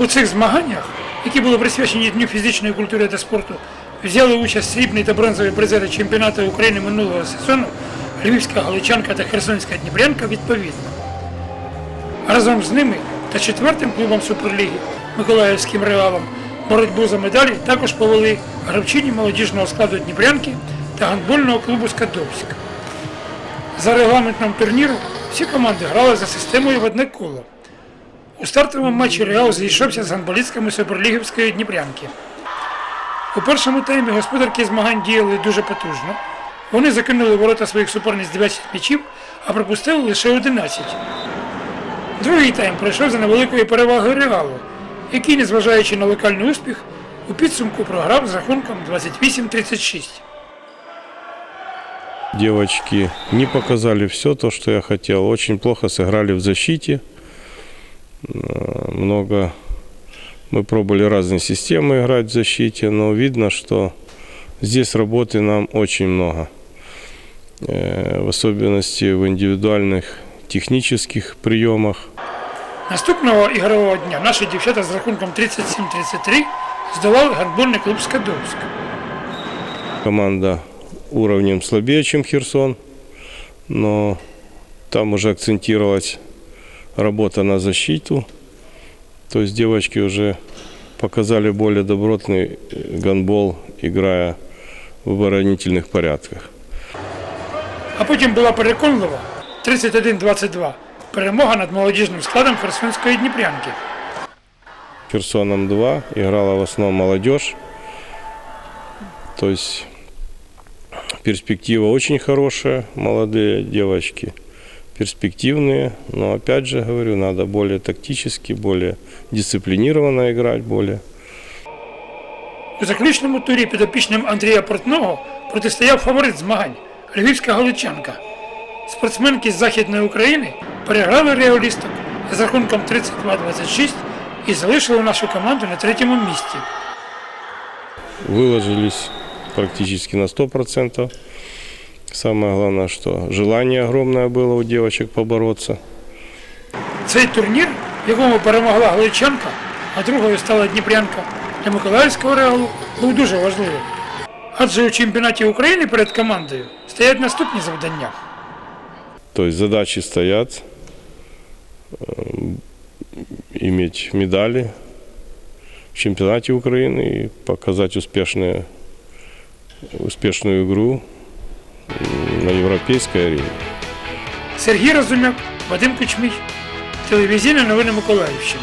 У цих змаганнях, які були присвячені Дню фізичної культури та спорту, взяли участь срібні та бронзові призери чемпіонату України минулого сезону, Львівська Галичанка та Херсонська Дніпрянка відповідно. Разом з ними та четвертим клубом Суперліги Миколаївським Реалом боротьбу за медалі також повели гравчині молодіжного складу Дніпрянки та гандбольного клубу Скадовськ. За регламентом турніру всі команди грали за системою в одне коло. У стартовому матчі Реал зійшовся з гандболістками Суперлігівської Дніпрянки. У першому таймі господарки змагань діяли дуже потужно. Вони закинули ворота своїх суперниць 20 м'ячів, а пропустили лише 11. Другий тайм пройшов за невеликою перевагою Реалу, який, незважаючи на локальний успіх, у підсумку програв з рахунком 28-36. Девочки не показали все то, что я хотел. Очень плохо сыграли в защите. Э, Много мы пробовали разные системы играть в защите, но видно, что здесь работы нам очень много. Э, В особенности в индивидуальных технических приемах. Наступного ігрового дня наші дівчата з рахунком 37-33 здолали гандбольний клуб Скадовськ. Команда уровнем слабее, чем Херсон, но там уже акцентировалась работа на защиту. То есть девочки уже показали более добротный э, гандбол, играя в оборонительных порядках. А потім була переконлива 31-22 перемога над молодіжним складом Херсонської Дніпрянки. Херсоном 2 играла в основном молодежь. То есть перспектива очень хорошая, молодые девочки перспективные, но опять же говорю, надо более тактически, более дисциплинированно играть, более У заключному турі підопічним Андрія Портного протистояв фаворит змагань Львівська Галичанка. Спортсменки з Західної України переграли реалісток з рахунком 32-26 і залишили нашу команду на третьому місці. выложились практически на 100%. Самое главное, что желание огромное было у девочек побороться. Цей турнір, в якому перемогла Галичанка, а другою стала Дніпрянка для Миколаївського реалу, був дуже важливим. Адже у чемпіонаті України перед командою стоять наступні завдання. То есть задачи стоят, э, иметь медали в чемпионате Украины и показать успешные, успешную игру м, на європейській арені. Сергій Розумяк, Вадим Кучмій, телевізійні новини Миколаївщини.